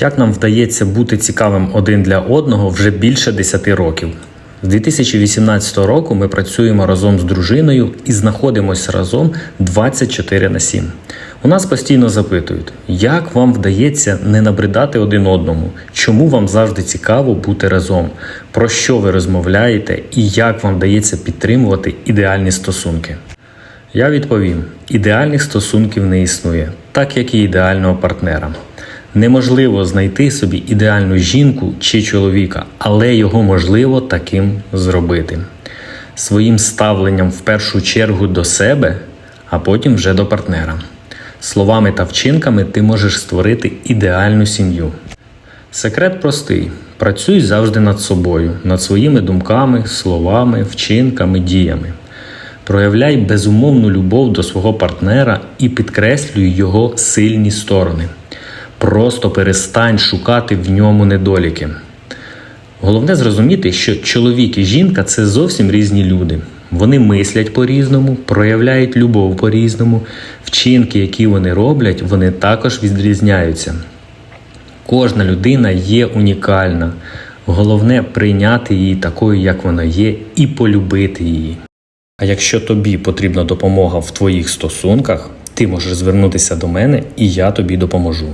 Як нам вдається бути цікавим один для одного вже більше 10 років? З 2018 року ми працюємо разом з дружиною і знаходимося разом 24 на 7. У нас постійно запитують, як вам вдається не набридати один одному, чому вам завжди цікаво бути разом, про що ви розмовляєте і як вам вдається підтримувати ідеальні стосунки. Я відповім: ідеальних стосунків не існує, так як і ідеального партнера. Неможливо знайти собі ідеальну жінку чи чоловіка, але його можливо таким зробити. Своїм ставленням в першу чергу до себе, а потім вже до партнера. Словами та вчинками ти можеш створити ідеальну сім'ю. Секрет простий: працюй завжди над собою, над своїми думками, словами, вчинками, діями. Проявляй безумовну любов до свого партнера і підкреслюй його сильні сторони. Просто перестань шукати в ньому недоліки. Головне зрозуміти, що чоловік і жінка це зовсім різні люди. Вони мислять по-різному, проявляють любов по-різному, вчинки, які вони роблять, вони також відрізняються. Кожна людина є унікальна. Головне прийняти її такою, як вона є, і полюбити її. А якщо тобі потрібна допомога в твоїх стосунках, ти можеш звернутися до мене і я тобі допоможу.